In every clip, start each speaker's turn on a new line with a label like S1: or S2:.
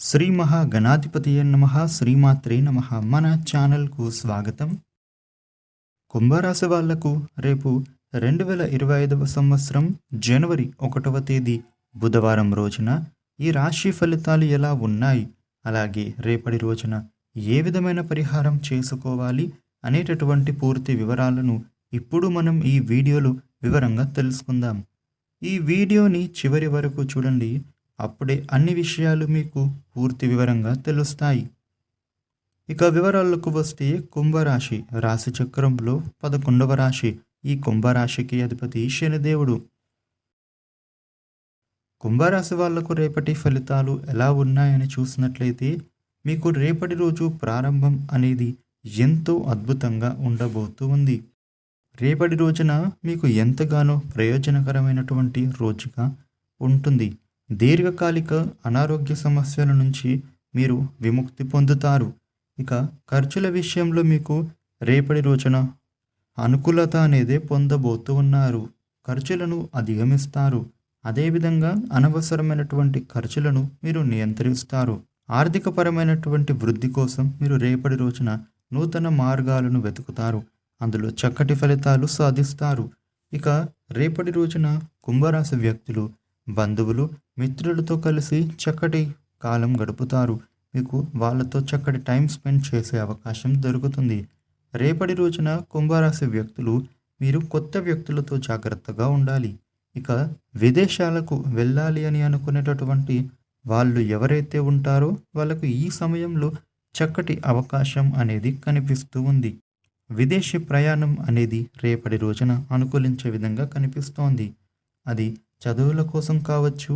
S1: శ్రీ మహాగణాధిపతి నమ శ్రీమాత్రే నమ. మన ఛానల్కు స్వాగతం. కుంభరాశి వాళ్ళకు రేపు రెండు వేల ఇరవై ఐదవ సంవత్సరం జనవరి ఒకటవ తేదీ బుధవారం రోజున ఈ రాశి ఫలితాలు ఎలా ఉన్నాయి? అలాగే రేపటి రోజున ఏ విధమైన పరిహారం చేసుకోవాలి అనేటటువంటి పూర్తి వివరాలను ఇప్పుడు మనం ఈ వీడియోలో వివరంగా తెలుసుకుందాం. ఈ వీడియోని చివరి వరకు చూడండి. అప్పుడే అన్ని విషయాలు మీకు పూర్తి వివరంగా తెలుస్తాయి. ఇక వివరాలకు వస్తే కుంభరాశి. రాశి చక్రంలో పదకొండవ రాశి. ఈ కుంభరాశికి అధిపతి శనిదేవుడు. కుంభరాశి వాళ్ళకు రేపటి ఫలితాలు ఎలా ఉన్నాయని చూసినట్లయితే మీకు రేపటి రోజు ప్రారంభం అనేది ఎంతో అద్భుతంగా ఉండబోతూ ఉంది. రేపటి రోజున మీకు ఎంతగానో ప్రయోజనకరమైనటువంటి రోజుగా ఉంటుంది. దీర్ఘకాలిక అనారోగ్య సమస్యల నుంచి మీరు విముక్తి పొందుతారు. ఇక ఖర్చుల విషయంలో మీకు రేపటి రోజున అనుకూలత అనేది పొందబోతూ ఉన్నారు. ఖర్చులను అధిగమిస్తారు. అదేవిధంగా అనవసరమైనటువంటి ఖర్చులను మీరు నియంత్రిస్తారు. ఆర్థికపరమైనటువంటి వృద్ధి కోసం మీరు రేపటి రోజున నూతన మార్గాలను వెతుకుతారు. అందులో చక్కటి ఫలితాలు సాధిస్తారు. ఇక రేపటి రోజున కుంభరాశి వ్యక్తులు బంధువులు మిత్రులతో కలిసి చక్కటి కాలం గడుపుతారు. మీకు వాళ్ళతో చక్కటి టైం స్పెండ్ చేసే అవకాశం దొరుకుతుంది. రేపటి రోజున కుంభరాశి వ్యక్తులు మీరు కొత్త వ్యక్తులతో జాగ్రత్తగా ఉండాలి. ఇక విదేశాలకు వెళ్ళాలి అని అనుకునేటటువంటి వాళ్ళు ఎవరైతే ఉంటారో వాళ్ళకు ఈ సమయంలో చక్కటి అవకాశం అనేది కనిపిస్తూ ఉంది. విదేశీ ప్రయాణం అనేది రేపటి రోజున అనుకూలించే విధంగా కనిపిస్తోంది. అది చదువుల కోసం కావచ్చు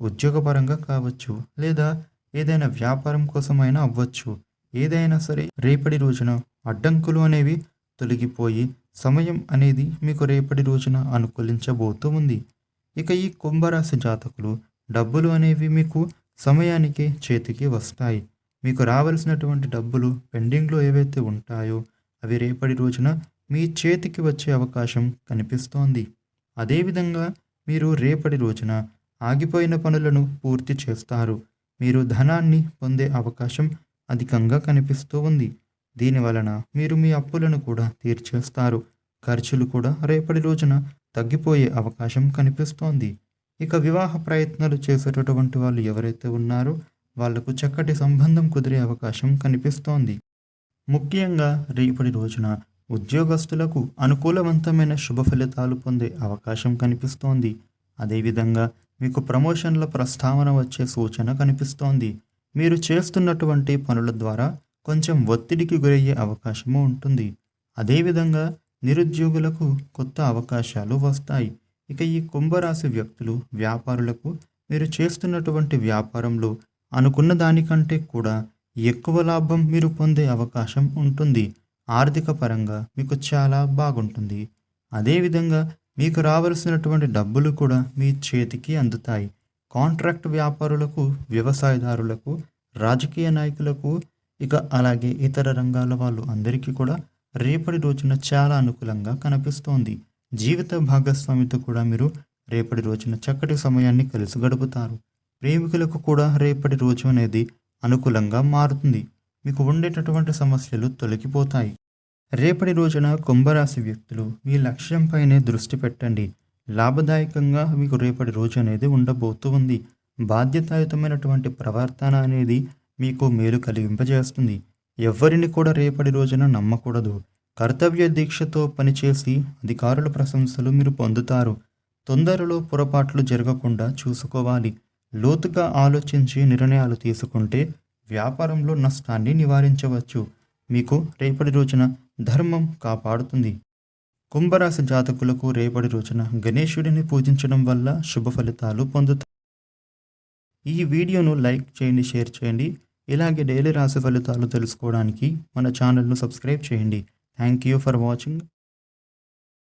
S1: ఉద్యోగపరంగా కావచ్చు లేదా ఏదైనా వ్యాపారం కోసమైనా అవ్వచ్చు. ఏదైనా సరే రేపటి రోజున అడ్డంకులు అనేవి తొలగిపోయి సమయం అనేది మీకు రేపటి రోజున అనుకూలించబోతూ ఉంది. ఇక ఈ కుంభరాశి జాతకులు డబ్బులు అనేవి మీకు సమయానికి చేతికి వస్తాయి. మీకు రావాల్సినటువంటి డబ్బులు పెండింగ్లో ఏవైతే ఉంటాయో అవి రేపటి రోజున మీ చేతికి వచ్చే అవకాశం కనిపిస్తోంది. అదేవిధంగా మీరు రేపటి రోజున ఆగిపోయిన పనులను పూర్తి చేస్తారు. మీరు ధనాన్ని పొందే అవకాశం అధికంగా కనిపిస్తూ ఉంది. దీని వలన మీరు మీ అప్పులను కూడా తీర్చేస్తారు. ఖర్చులు కూడా రేపటి రోజున తగ్గిపోయే అవకాశం కనిపిస్తోంది. ఇక వివాహ ప్రయత్నాలు చేసేటటువంటి వాళ్ళు ఎవరైతే ఉన్నారో వాళ్ళకు చక్కటి సంబంధం కుదిరే అవకాశం కనిపిస్తోంది. ముఖ్యంగా రేపటి రోజున ఉద్యోగస్తులకు అనుకూలవంతమైన శుభ ఫలితాలు పొందే అవకాశం కనిపిస్తోంది. అదేవిధంగా మీకు ప్రమోషన్ల ప్రస్తావన వచ్చే సూచన కనిపిస్తోంది. మీరు చేస్తున్నటువంటి పనుల ద్వారా కొంచెం ఒత్తిడికి గురయ్యే అవకాశము ఉంటుంది. అదేవిధంగా నిరుద్యోగులకు కొత్త అవకాశాలు వస్తాయి. ఇక ఈ కుంభరాశి వ్యక్తులు వ్యాపారులకు మీరు చేస్తున్నటువంటి వ్యాపారంలో అనుకున్న దానికంటే కూడా ఎక్కువ లాభం మీరు పొందే అవకాశం ఉంటుంది. ఆర్థిక పరంగా మీకు చాలా బాగుంటుంది. అదేవిధంగా మీకు రావలసినటువంటి డబ్బులు కూడా మీ చేతికి అందుతాయి. కాంట్రాక్ట్ వ్యాపారులకు వ్యవసాయదారులకు రాజకీయ నాయకులకు ఇక అలాగే ఇతర రంగాల వాళ్ళు అందరికీ కూడా రేపటి రోజున చాలా అనుకూలంగా కనిపిస్తోంది. జీవిత భాగస్వామితో కూడా మీరు రేపటి రోజున చక్కటి సమయాన్ని కలిసి గడుపుతారు ప్రేమికులకు కూడా రేపటి రోజు అనేది అనుకూలంగా మారుతుంది. మీకు ఉండేటటువంటి సమస్యలు తొలగిపోతాయి. రేపటి రోజున కుంభరాశి వ్యక్తులు మీ లక్ష్యంపైనే దృష్టి పెట్టండి. లాభదాయకంగా మీకు రేపటి రోజు అనేది ఉండబోతూ ఉంది. బాధ్యతాయుతమైనటువంటి ప్రవర్తన అనేది మీకు మేలు కలిగింపజేస్తుంది. ఎవరిని కూడా రేపటి రోజున నమ్మకూడదు. కర్తవ్య దీక్షతో పనిచేసి అధికారుల ప్రశంసలు మీరు పొందుతారు. తొందరలో పొరపాట్లు జరగకుండా చూసుకోవాలి. లోతుగా ఆలోచించి నిర్ణయాలు తీసుకుంటే వ్యాపారంలో నష్టాన్ని నివారించవచ్చు. మీకు రేపటి రోజున ధర్మం కాపాడుతుంది. కుంభరాశి జాతకులకు రేపటి రోజున గణేశుడిని పూజించడం వల్ల శుభ ఫలితాలు పొందుతారు. ఈ వీడియోను లైక్ చేయండి షేర్ చేయండి. ఇలాగే డైలీ రాశి ఫలితాలు తెలుసుకోవడానికి మన ఛానల్ను సబ్స్క్రైబ్ చేయండి. Thank you for watching.